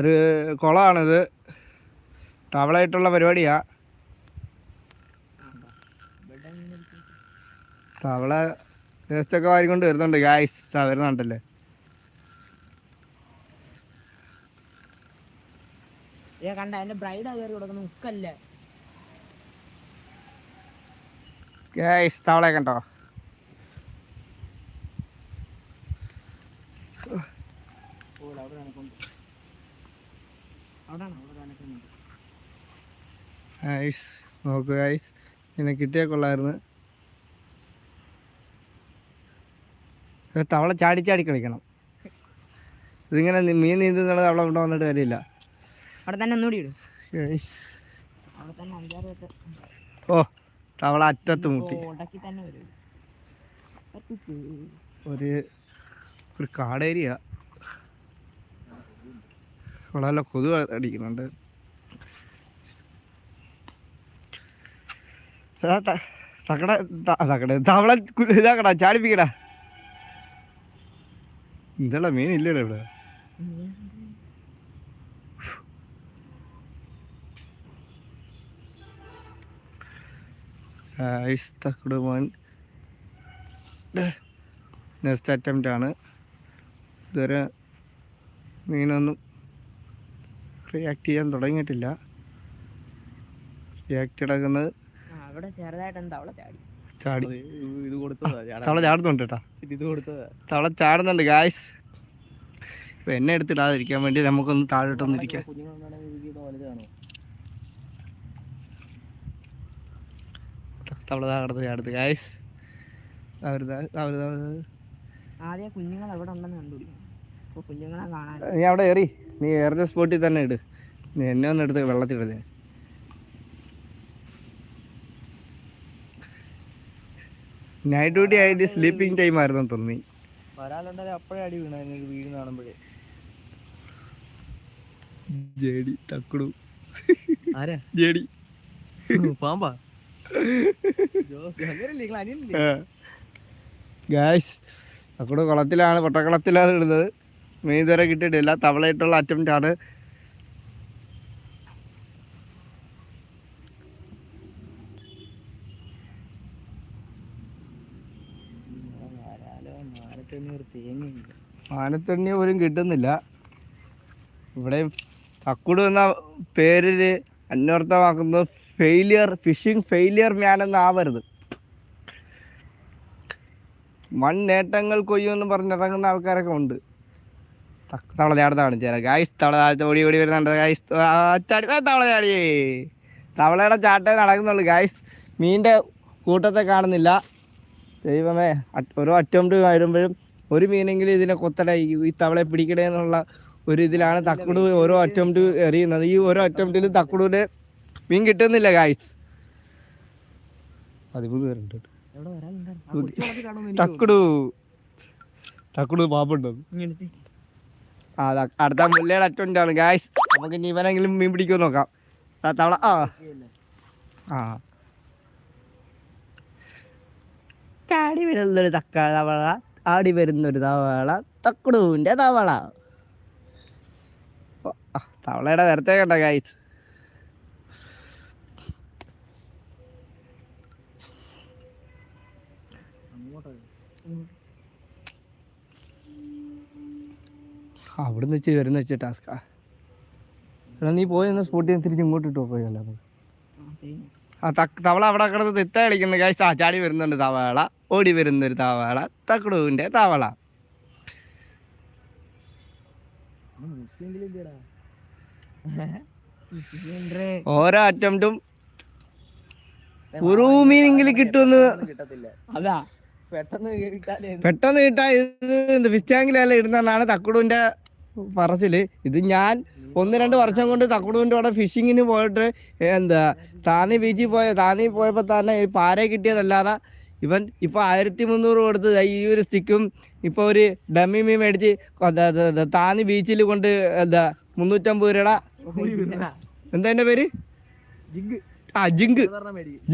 ഒരു കുളമാണിത്. തവളയായിട്ടുള്ള പരിപാടിയാ. തവള വേസ്റ്റൊക്കെ വാരിക്കൊണ്ട് വരുന്നുണ്ട് ഗായ്സ് വരുന്നുണ്ടല്ലേ ഏ കണ്ട എന്റെ ബ്രൈഡാ കയറി കൊടുക്കുന്ന ഗായ്സ് തവളയെ കണ്ടോ? അവിടെ അനക്കുന്നുണ്ട് നോക്കുക ഐസ് പിന്നെ കിട്ടിയാൽ കൊള്ളായിരുന്നു തവള ചാടി ചാടി കളിക്കണം. ഇതിങ്ങനെ മീൻ നീന്തുന്നത് അവളെ കൊണ്ട് വന്നിട്ട് കാര്യമില്ല. അവിടെ തന്നെ ഒന്നുകൂടി ഇടും. ഓ തവള അറ്റത്ത് മുട്ടി. ഒരു ഒരു കാടേരിയ. ഇവിടെ നല്ല കൊതുക് അടിക്കുന്നുണ്ട്. തക്കട തക്കട തവള ഇതാക്കടാ ചാടിപ്പിക്കടാ. ഇതല്ല മീൻ ഇല്ലടാ ഇവിടെ. ഐസ് തക്കട് മോൻ. നെക്സ്റ്റ് അറ്റംപ്റ്റ് ആണ്. ഇതുവരെ മീനൊന്നും റിയാക്ട് ചെയ്യാൻ തുടങ്ങിയിട്ടില്ല. റിയാക്ട് എടുക്കുന്നത് അവിടെ ചെറുതായിട്ട് എന്താ അവളെ ചാടി. ചാടി ഇത് കൊടുത്തതാ തവള ചാടുന്നുണ്ട് കേട്ടോ. ഇത് കൊടുത്തതാ. തവള ചാടുന്നുണ്ട് ഗായ്സ് ഇപ്പം എന്നെ എടുത്തിടാതിരിക്കാൻ വേണ്ടി നമുക്കൊന്ന് താഴോട്ടൊന്ന് ഇരിക്കാം. തവള താഴത്ത് ചാടുന്നത് ഗായ്സ് അവരുതാ അവരുതാ ആദ്യം കുഞ്ഞുങ്ങൾ അവിടെ ഉണ്ടെന്ന് കണ്ടുപിടിക്കും നീ അവിടെ എറി നീ എറിഞ്ഞ സ്പോട്ടിൽ തന്നെ ഇട്. നീ എന്നെ ഒന്ന് എടുത്ത് വെള്ളത്തിലിടേ. നൈറ്റ് ഡ്യൂട്ടി ആയിട്ട് സ്ലീപ്പിംഗ് ടൈം ആയിരുന്നു തോന്നി. വരാലുണ്ടാലും അപ്പഴേ അടി വീണായിരുന്നു വീട് കാണുമ്പോഴേ. ജേടി തക്കുടു. ആരാ? ജേടി. പാമ്പാ? ഗായ്സ് തക്കുടു കുളത്തിലാണ് പൊട്ടക്കുളത്തിലാണ് ഇടുന്നത്. മീൻ ഇതുവരെ കിട്ടിയിട്ടില്ല തവളയിട്ടുള്ള അറ്റംപ്റ്റ് ആണ്. മാനത്തണ്ണി പോലും കിട്ടുന്നില്ല. ഇവിടെ തക്കുട് എന്ന പേരിൽ അന്വർത്ഥമാക്കുന്നത് ഫെയിലിയർ ഫിഷിംഗ് ഫെയിലിയർ മാൻ എന്നാവരുത്. വൺ നേട്ടങ്ങൾ കൊയ്യുമെന്ന് പറഞ്ഞിറങ്ങുന്ന ആൾക്കാരൊക്കെ ഉണ്ട്. തവള ചാടുന്നതാണ് ചേരാ. ഗായ്സ് തവള ഓടി ഓടി വരുന്നുണ്ട്. ഗായ്സ് ചാടി. തവള ചാടി. തവളയുടെ ചാട്ടേ നടക്കുന്നുള്ളൂ. ഗായ്സ് മീനിന്റെ കൂട്ടത്തെ കാണുന്നില്ല. ദൈവമേ ഓരോ അറ്റംപ്റ്റ് വരുമ്പോഴും ഒരു മീനെങ്കിലും ഇതിനെ കൊത്തട. ഈ തവളെ പിടിക്കണേ എന്നുള്ള ഒരു ഇതിലാണ് തക്കുടു ഓരോ അറ്റംപ്റ്റ് എറിയുന്നത്. ഈ ഓരോ അറ്റംപ്റ്റിൽ തക്കുടൂര് മീൻ കിട്ടുന്നില്ല ഗായ്സ് പതിമൂന്ന് പേരുണ്ട് തക്കുടു. തക്കുടു പാപ്പുണ്ടോ അടുത്ത മുല്ലയുടെ അറ്റുണ്ടാണ് ഗായ്സ് നമുക്ക് ഇനി ഇവനെങ്കിലും മീൻ പിടിക്കുമോ നോക്കാം. തവള ആ. ആ. ചാടി വരുന്നൊരു തക്ക തവള ആടി വരുന്നൊരു തവള തക്കുടുവിന്റെ തവള. തവളയുടെ നേരത്തെ കണ്ട ഗായ്സ് അവിടുന്ന് വെച്ച് വരുന്ന വെച്ച് ടാസ്കാ എടാ നീ പോയി ഒന്ന് സ്പോട്ടിൽ നിന്ന് തിരിച്ച് ഇങ്ങോട്ട് ഇട്ടോ പോയല്ലോ ആ തക്ക് തവള അവിടെ കിടന്ന് തിത്ത കളിക്കുന്നത് കൈ ആ ചാടി വരുന്നുണ്ട് തവള. ഓടി വരുന്നൊരു തവള. തക്കടുവിന്റെ തവള. ഓരോ അറ്റംപ്റ്റും ഒരു മീനെങ്കിലും കിട്ടുമെന്ന് കിട്ടത്തില്ല. അതാ. പെട്ടെന്ന് കിട്ടാൻ പെട്ടെന്ന് കിട്ടാ ഇത് ഫിസ്റ്റാങ്കിലല്ല ടാങ്കിലെല്ലാം ഇടുന്നതാണ് തക്കുടുവിന്റെ പറച്ചിൽ. ഇത് ഞാൻ ഒന്ന് രണ്ട് വർഷം കൊണ്ട് തക്കുടുവിന്റെ അവിടെ ഫിഷിങ്ങിന് പോയിട്ട് എന്താ താന്നി ബീച്ചിൽ പോയ താന്നി പോയപ്പോൾ തന്നെ ഈ പാര കിട്ടിയതല്ലാതെ ഇവൻ ഇപ്പോൾ ആയിരത്തി മുന്നൂറ് കൊടുത്ത് ഈ ഒരു സ്റ്റിക്കും ഇപ്പോൾ ഒരു ഡമ്മി മീൻ മേടിച്ച് താന്നി ബീച്ചിൽ കൊണ്ട് എന്താ മുന്നൂറ്റമ്പത് രൂപയുടെ എന്താ എന്റെ പേര്? ആ ജിങ്ക്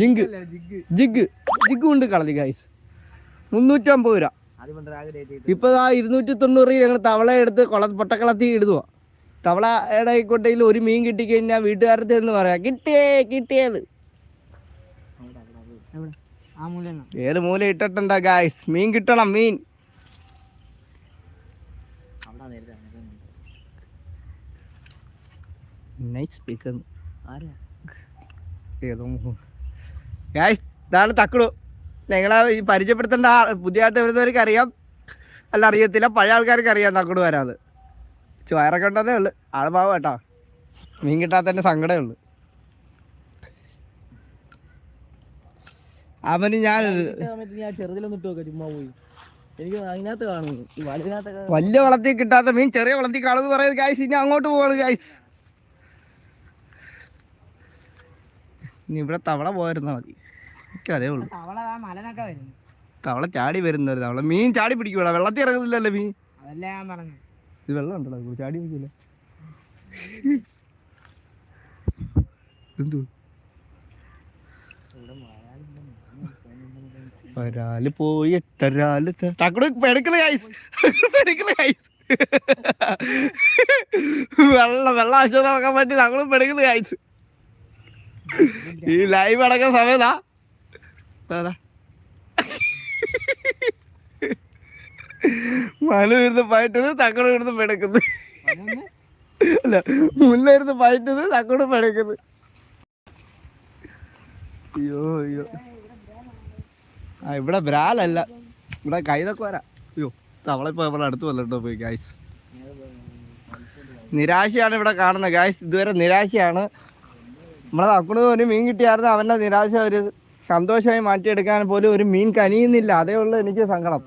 ജിങ്ക് ജിഗ്. ജിഗ്. കൊണ്ട് കളഞ്ഞു ഗൈസ് മുന്നൂറ്റമ്പത് രൂപ. ഇപ്പൊ ആ ഇരുന്നൂറ്റി തൊണ്ണൂറ് ഞങ്ങൾ തവള എടുത്ത് കൊള പൊട്ടക്കളത്തി ഇടുന്നു തവളയുടെ കൊട്ടയിൽ ഒരു മീൻ കിട്ടിക്കഴിഞ്ഞാൽ വീട്ടുകാരത്തെ എന്ന് പറയാം കിട്ടിയേ കിട്ടിയത് ഏത് മൂല ഇട്ടിട്ടുണ്ടാ ഗായ്സ് മീൻ കിട്ടണം മീൻ. നൈസ് ഏതോ ഗായ്സ് ഇതാണ് തക്കുളു. നിങ്ങളെ ഈ പരിചയപ്പെടുത്തേണ്ട പുതിയതായിട്ട് വരുന്നവർക്ക് അറിയാം. അല്ല അറിയത്തില്ല. പഴയ ആൾക്കാർക്ക് അറിയാം നക്കോട് വരാത് ചോയറൊക്കെ ഉണ്ടെന്നേ ഉള്ളു. ആൾ പാവം കേട്ടോ. മീൻ കിട്ടാത്തതിന്റെ സങ്കടമേ ഉള്ളു. അവന് ഞാൻ വലിയ വളർത്തി കിട്ടാത്ത മീൻ ചെറിയ വളർത്തി കാണുമെന്ന് പറയുന്നത് ഗായ്സ് ഇനി അങ്ങോട്ട് പോവാണ് ഗായ്സ് ഇനി ഇവിടെ തവള പോയിരുന്നാൽ മതി. എനിക്കതേ ഉള്ളു. തവള ആ മലനൊക്കെ വരുന്നു. തവള ചാടി വരുന്നൊരു തവള. മീൻ ചാടി പിടിക്കൂടാ. വെള്ളത്തിൽ ഇറങ്ങുന്നില്ലല്ലോ മീൻ. അതല്ലേ ഞാൻ പറഞ്ഞു. ഇത് വെള്ളം ഉണ്ടല്ലോ ചാടി പിടിക്കില്ല എന്തു? ഒരാൽ പോയി എട്ടൊരാൽ തക്കട് പെടുക്കൽ ഐസ് പെടുക്കൽ ഐസ് വെള്ളം വെള്ളം ആവശ്യം നോക്കാൻ പറ്റി തങ്ങളും പെടുക്കൽ ഐസ് ഈ ലൈവ് അടക്കുന്ന സമയത്താ ദാ. മല ഇരുന്ന് പയറ്റത് തക്കട ഇരുന്ന് പെടക്കുന്നു. അല്ല മുല്ല ഇരുന്ന് പയറ്റത് തക്കട പെടുക്കുന്നത് അയ്യോ അയ്യോ. ആ ഇവിടെ ബ്രാലല്ല ഇവിടെ കൈതൊക്കെ വരാ. അയ്യോ തവളിപ്പോ ഇവിടെ അടുത്ത് വന്നിട്ടോ പോയി ഗായ്സ് നിരാശയാണ് ഇവിടെ കാണുന്നത്. ഗായ്സ് ഇതുവരെ നിരാശയാണ്. നമ്മളെ തക്കുട് ഒരു മീൻ കിട്ടിയായിരുന്നു. അവന്റെ നിരാശ ഒരു സന്തോഷമായി മാറ്റിയെടുക്കാൻ പോലും ഒരു മീൻ കനിയുന്നില്ല. അതേ ഉള്ളൂ എനിക്ക് സങ്കടം.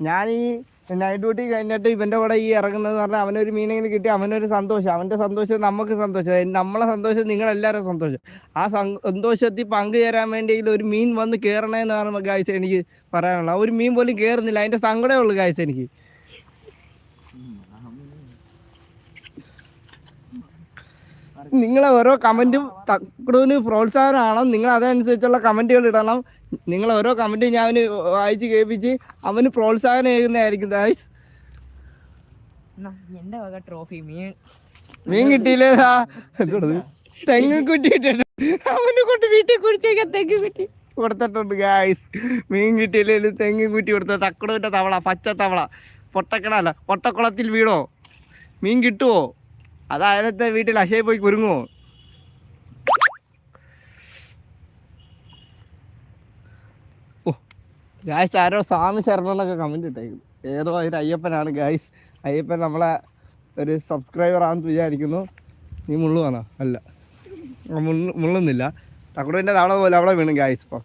ഞാൻ ഈ നൈറ്റ് ഡ്യൂട്ടി കഴിഞ്ഞിട്ട് ഇവന്റെ കൂടെ ഈ ഇറങ്ങുന്നത് പറഞ്ഞാൽ അവനൊരു മീനെങ്കിലും കിട്ടി അവനൊരു സന്തോഷം. അവന്റെ സന്തോഷം നമുക്ക് സന്തോഷം. നമ്മളെ സന്തോഷം നിങ്ങളെല്ലാവരും സന്തോഷം. ആ സന്തോഷത്തിൽ പങ്കുചേരാൻ വേണ്ടിയെങ്കിലും ഒരു മീൻ വന്ന് കയറണേന്ന് പറയുമ്പോൾ ഗായ്സ് എനിക്ക് പറയാനുള്ള. ഒരു മീൻ പോലും കയറുന്നില്ല അതിന്റെ സങ്കടമേ ഉള്ളൂ ഗായ്സ് എനിക്ക്. നിങ്ങളെ ഓരോ കമന്റും തക്കടൂന് പ്രോത്സാഹനമാണ് നിങ്ങൾ അതനുസരിച്ചുള്ള കമന്റുകൾ ഇടണം. നിങ്ങൾ ഓരോ കമന്റും ഞാൻ അവന് വായിച്ച് കേൾപ്പിച്ച് അവന് പ്രോത്സാഹനം ഏകുന്നതായിരിക്കും ദാസ് എന്റെ വക ട്രോഫി മീൻ. മീൻ കിട്ടിയില്ലേ എന്തോടത് തെങ്ങ് കുറ്റി ഇട്ടിട്ടുണ്ട് അവന് കൊണ്ട് വീട്ടിൽ കുടിച്ചേക്കാൻ തെങ്ങ് കുറ്റി. കൊടുത്തിട്ടുണ്ട് ഗായ്സ് മീൻ കിട്ടിയില്ലെങ്കിൽ തെങ്ങ് കുറ്റി കൊടുത്ത തക്കടവിന്റെ തവള പച്ച തവള. പൊട്ടക്കണല്ല പൊട്ടക്കുളത്തിൽ വീടോ മീൻ കിട്ടുമോ അതായത്തെ വീട്ടിൽ അശയെ പോയി കുരുങ്ങുമോ ഓ ഗായ്സ് ആരോ സ്വാമി ശരണം എന്നൊക്കെ കമന്റ് ഇട്ടേക്കുന്നു. ഏതോ ഒരു അയ്യപ്പനാണ് ഗായ്സ് അയ്യപ്പൻ നമ്മളെ ഒരു സബ്സ്ക്രൈബർ ആണെന്ന് വിചാരിക്കുന്നു. നീ മുള്ളുവാണോ? അല്ല. മുള്ളുന്നില്ല. തക്കുടുവിന്റെ തവള പോലെ അവളെ വീണു ഗായ്സ് ഇപ്പം.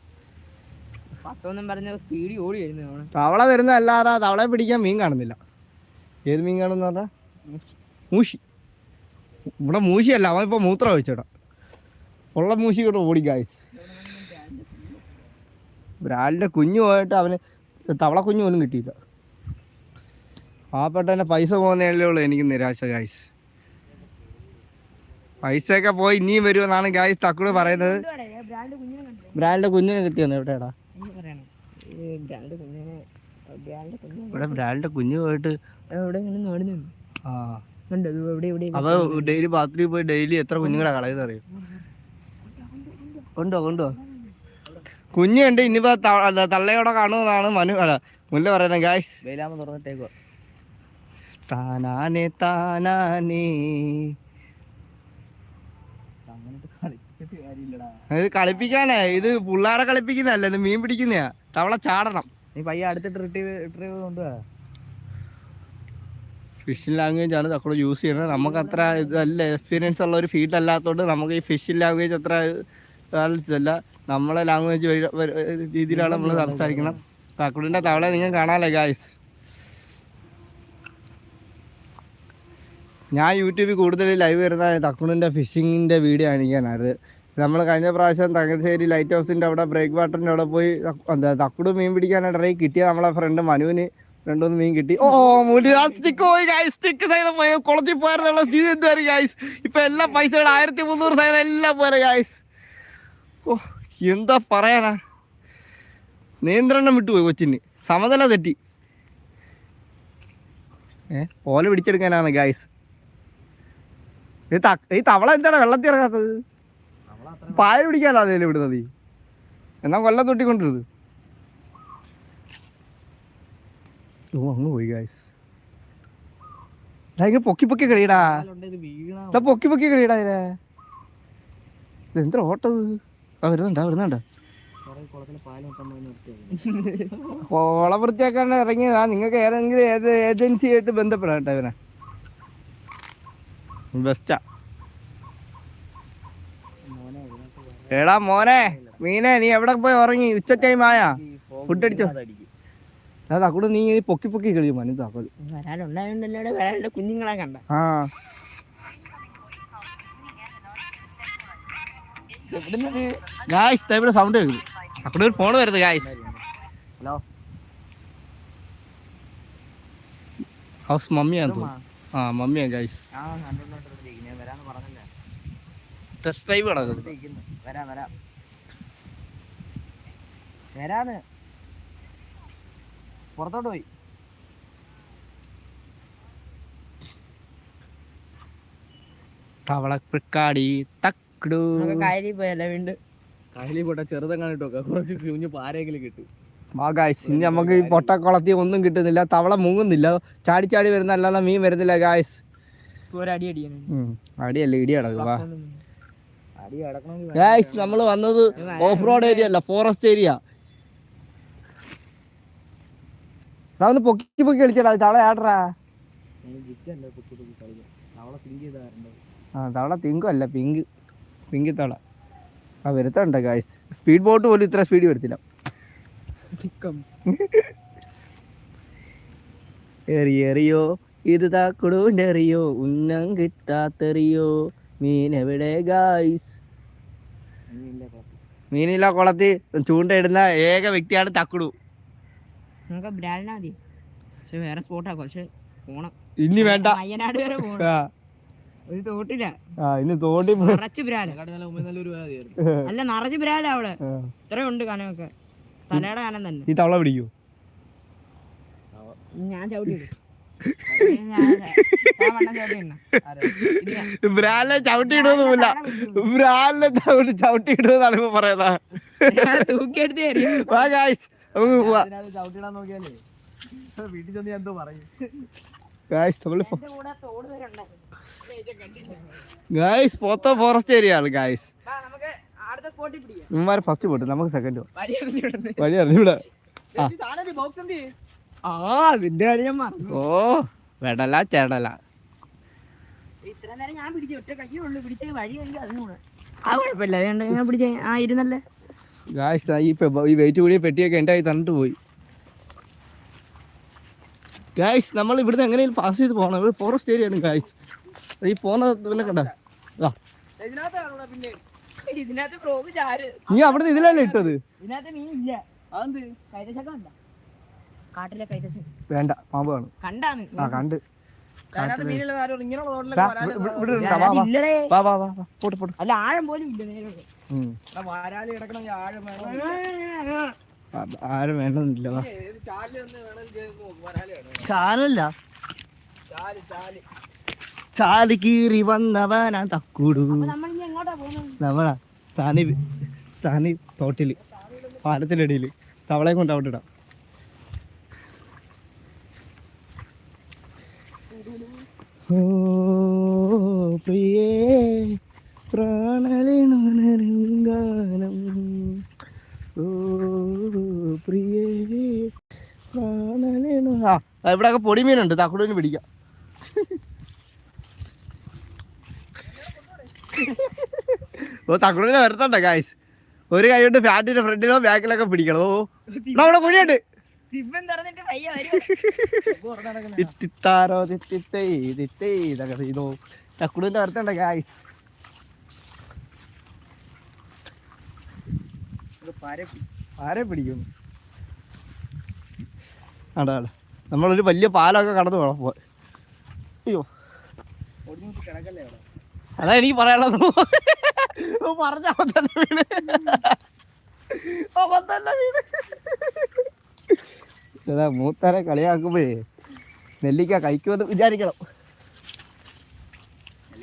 പത്തൊന്നും പറഞ്ഞ സ്പീഡ് ഓടി വരുന്നു തവള വരുന്നതല്ലാതെ തവളെ പിടിക്കാൻ മീൻ കാണുന്നില്ല. ഏത് മീൻ കാണുന്ന പറഞ്ഞാൽ മൂശി. ഇവിടെ മൂശിയല്ല അവൻ ഇപ്പൊ മൂത്രം ഒഴിച്ചോടാ. ഉള്ള മൂശി കൂടെ ഓടി ഗായ്സ് ബ്രാലിന്റെ കുഞ്ഞു പോയിട്ട് അവന് തവള കുഞ്ഞു പോലും കിട്ടിയില്ല. പാവപ്പെട്ട പൈസ പോകുന്നതല്ലേ ഉള്ളൂ എനിക്ക് നിരാശ ഗായ്സ് പൈസയൊക്കെ പോയി ഇനിയും വരുമെന്നാണ് ഗായ്സ് തക്കുട് പറയുന്നത്. ബ്രാൻഡ് കുഞ്ഞിനെ കിട്ടിയെന്ന് എവിടെയാടാ? ബ്രാൻഡ് ഇവിടെ ബ്രാലിന്റെ കുഞ്ഞു പോയിട്ട് എവിടെ ആ. കണ്ടോ അവ ഡെയിലി ബാത്റൂമിൽ പോയി ഡെയിലി എത്ര കുഞ്ഞുങ്ങളെ കളയുന്ന അറിയോ? ഉണ്ടോ ഉണ്ടോ? കുഞ്ഞുണ്ട് ഇനിയിപ്പോ ത- അല്ല, തള്ളയോടെ കാണുന്നതാണ് മനു അല്ല മുല്ല പറയുന്നത്. ഗായ്സ് വെയിലാമ തുറന്നിട്ടേക്കോ താനാനെ താനാനേ ഇത് കളിപ്പിക്കാനേ. ഇത് പിള്ളേരെ കളിപ്പിക്കുന്നല്ലേ ഇത് മീൻ പിടിക്കുന്നയാ. തവള ചാടണം. നീ പയ്യ അടുത്തിട്ട് ട്രിപ്പ് റിട്രീവ് കൊണ്ടുപോവാ ഫിഷിംഗ് ലാംഗ്വേജ് ആണ് തക്കോട് യൂസ് ചെയ്യുന്നത്. നമുക്ക് അത്ര ഇതല്ല എക്സ്പീരിയൻസ് ഉള്ള ഒരു ഫീൽഡ് അല്ലാത്തതുകൊണ്ട് നമുക്ക് ഈ ഫിഷ് ലാംഗ്വേജ് അത്ര അല്ല നമ്മളെ ലാംഗ്വേജ് രീതിയിലാണ് നമ്മൾ സംസാരിക്കണം. തക്കുടിന്റെ തവള നിങ്ങൾ കാണാമല്ലേ ഗായ്സ് ഞാൻ യൂട്യൂബിൽ കൂടുതൽ ലൈവ് വരുന്ന തക്കുണിന്റെ ഫിഷിങ്ങിന്റെ വീഡിയോ കാണിക്കാനായത് നമ്മൾ കഴിഞ്ഞ പ്രാവശ്യം തങ്കശ്ശേരി ലൈറ്റ് ഹൗസിന്റെ അവിടെ ബ്രേക്ക് വാട്ടറിന്റെ അവിടെ പോയി എന്താ തക്കുട് മീൻ പിടിക്കാനായിട്ട് കിട്ടിയ നമ്മളെ ഫ്രണ്ട് മനുവിന് രണ്ടൂന്ന് മീൻ കിട്ടി. ഓ മുടി. ആ സ്റ്റിക്ക് പോയി ഗൈസ് സ്റ്റിക്ക് സൈഡ് പോയി. കുളത്തിൽ പോയിരുന്നുള്ള സ്ഥിതി എന്തായാലും ഗൈസ് ഇപ്പൊ എല്ലാ പൈസ ആയിരത്തി മുന്നൂറ് സൈഡ് എല്ലാം പോലെ ഗൈസ് ഓ എന്താ പറയാനാ? നിയന്ത്രണം വിട്ടുപോയി കൊച്ചിന്. സമതല തെറ്റി. ഏ ഓല പിടിച്ചെടുക്കാനാണ് ഗൈസ് ഈ തവള എന്താണ് വെള്ളത്തിൽ ഇറങ്ങാത്തത്? പായ പിടിക്കാലോ അതേലും വിടുന്നത് എന്നാ കൊല്ലം തൊട്ടിക്കൊണ്ടിരുന്നത്. ഓ അങ്ങ് പോയി ഗായ്സ് പൊക്കി പൊക്കി കളിയടാ. പൊക്കി പൊക്കി കളിയടാ ഇതിനെ ഇതെന്താ ഓട്ടത് ആ വരുന്നുണ്ടാ വരുന്നുണ്ടാ. കോളം വൃത്തിയാക്കാൻ ഇറങ്ങിയതാ. നിങ്ങൾക്ക് ഏതെങ്കിലും ഏത് ഏജൻസി ആയിട്ട് ബന്ധപ്പെടാം കേട്ടോ ഇവനെ. ബെസ്റ്റാ എടാ മോനെ മീനെ നീ എവിടെ പോയി ഉറങ്ങി? ഉച്ച ടൈം ആയാ. ഫുഡ് അടിച്ചോ? അതാ നീ ഇങ്ങനെ പൊക്കി പൊക്കി കളിയും മനു. താക്കോൽ വരാനുണ്ടായോണ്ടല്ലോ വരാനുള്ള കുഞ്ഞുങ്ങളെ കണ്ട. ആ. ഗായ്സ് ഇവിടെ സൗണ്ട് കേൾക്കും അക്കൂടെ ഒരു ഫോൺ വരുന്നത് ഗായ്സ് ഹലോ. ഹൗസ് മമ്മിയാണ് ആ മമ്മിയാണ് ഗായ്സ് ടെസ്റ്റ് ഡ്രൈവ് നടക്കുന്നത് വരാം വരാം വരാന്ന്. പുറത്തോട്ട് പോയി. തക്കടു. പോയല്ലേ വീണ്ടും? കായലി പോട്ടെ ചെറുതം കണ്ടിട്ടൊക്കെ കുറച്ച് കുഞ്ഞു പാരെങ്കിലും കിട്ടും. മാ ഗായ്സ് ഇനി നമുക്ക് ഈ പൊട്ടക്കുളത്തി ഒന്നും കിട്ടുന്നില്ല. തവള മുങ്ങുന്നില്ല. ചാടി ചാടി വരുന്ന അല്ലാതെ മീൻ വരുന്നില്ല ഗായ്സ് ഇപ്പൊ ഒരു അടി അടിയാണ്. അടിയല്ല ഇടി അടക്കുക വാ. അടി അടക്കണമെങ്കിൽ ഗായ്സ് നമ്മൾ വന്നത് ഓഫ് റോഡ് ഏരിയ അല്ല ഫോറസ്റ്റ് ഏരിയ ഒന്ന് പൊക്കി പൊക്കി കളിച്ചടാ തവള ആടറാ. ആ തവള പിങ്കും അല്ല പിങ്ക് പിങ്കി തവള. ആ വെറുതണ്ട ഗായ്സ് സ്പീഡ് ബോട്ട് പോലും ഇത്ര സ്പീഡ് വരത്തില്ല. എറിയെറിയോ ഇത് താക്കുടൂന്റെ എറിയോ ഉന്നം കിട്ടാത്തെറിയോ മീൻ എവിടെ ഗായ്സ് മീനില്ല കുളത്തിൽ ചൂണ്ടയിടുന്ന ഏക വ്യക്തിയാണ് തക്കുടു. നമുക്ക് ബ്രാലിനാ മതി. പക്ഷെ വേറെ സ്പോട്ടാക്കും പക്ഷെ പോണം. ഇനി വേണ്ട. അയ്യനാട് വരെ പോണം. ആ, ഒരു തോട്ടില്ല. ഇനി പോ- നിറച്ച് ബ്രാല അല്ല നിറച്ച് ബ്രാല അവിടെ. ഇത്രയുണ്ട് കനമൊക്കെ. തലയുടെ കനം തന്നെ. ഈ തവള പിടിക്കൂ? ഞാൻ ചവിട്ടി. ബ്രാലിനെ ചവിട്ടിയിടുന്നില്ല ചവിട്ടിയിടുന്നതാണ് ചവിട്ടി ചവിട്ടിയിടുമെന്നാണ് ഇപ്പൊ പറയുന്നത്. ചവിട്ടിടാൻ നോക്കിയാലേ. വീട്ടിൽ ചെന്ന് ഞാൻ എന്തോ പറയും. ഗായ്സ് നമ്മൾ എന്റെ കൂടെ തോട് വരെ ഉണ്ടായിരുന്നു. ചേച്ചി കണ്ടില്ല. ഗായ്സ് മൊത്തം ഫോറസ്റ്റ് ഏരിയ ആണ് ഗായ്സ് ഇവന്മാർ ഫസ്റ്റ് പോട്ട് നമുക്ക് സെക്കൻഡ് വഴി അറിഞ്ഞൂടെ ബോക്സ് എന്ത്? ആ അതിന്റെ കാര്യം ഓ വെടല ചേടല. ഇത്ര നേരം ഞാൻ പിടിച്ചു ഒറ്റ കൈ ഉള്ളു. പിടിച്ച വഴി അറിഞ്ഞൂടാ. ആ കുഴപ്പമില്ല. അതുകൊണ്ട് ഞാൻ പിടിച്ച. ആ ഇരുന്നല്ലേ? ഗായ്സ് ഈ വെയിറ്റ് കൂടിയ പെട്ടിയൊക്കെ എന്റെ ആയി തന്നിട്ട് പോയി. ഗായ്സ് നമ്മൾ ഇവിടുന്ന് എങ്ങനെയും പാസ് ചെയ്ത് പോകണം ഇവിടെ ഫോറസ്റ്റ് ഏരിയ ആണ് ഗായ്സ് ഈ പോകുന്ന പിന്നെ. കണ്ട നീ അവിടെ ഇതിലല്ലേ ഇട്ടത്? വേണ്ട പാമ്പ് കാണും. ആ കണ്ട്. ഇവിടെ-. പോട്ട് പോട്ട്. അല്ല ആഴം പോലും ഇല്ല നേരെ. വരാൽ ആഴം വേണം. ആരും വേണമെന്നില്ല ചാലല്ല ചാൽ ചാൽ. ചാൽ കീറി വന്നവനാ തക്കൂടു. നമ്മൾ എങ്ങോട്ടാ പോകുന്നത് നമ്മളാ താനി താനി തോട്ടിൽ പാലത്തിന്റെ ഇടയിൽ തവളയെ കൊണ്ട് അവിടെ ഇടാം. ഓ പ്രിയേ. പ്രാണലിണുണരും ഗാനം ഓ പ്രിയേ പ്രാണലിണു ആ ഇവിടെയൊക്കെ പൊടിമീനുണ്ട്. തക്കുടിന് പിടിക്കാം. ഓ തക്കുടിനെ വരുത്തണ്ട ഗായ്സ് ഒരു കൈ കൊണ്ട് ഫാറ്റിന്റെ ഫ്രണ്ടിലോ ബാക്കിലൊക്കെ പിടിക്കണം. ഓ നമ്മുടെ കുഴിയുണ്ട്. തിത്താരോ തിത്തിത്തേ തിത്തേ ഇതൊക്കെ ചെയ്തോ. തക്കുടിന്റെ വരുത്തണ്ട ഗായ്സ് ആരെ പിടിക്കും. അടാ നമ്മളൊരു വലിയ പാലമൊക്കെ കടന്നു വേണം പോ അയ്യോ. അതാ എനിക്ക് പറയാനുള്ളത്. പറഞ്ഞ അബദ്ധല്ല വീട് അബദ്ധല്ല വീട് മൂത്തരെ കളിയാക്കുമ്പോഴേ നെല്ലിക്ക കഴിക്കുമെന്ന് വിചാരിക്കണം.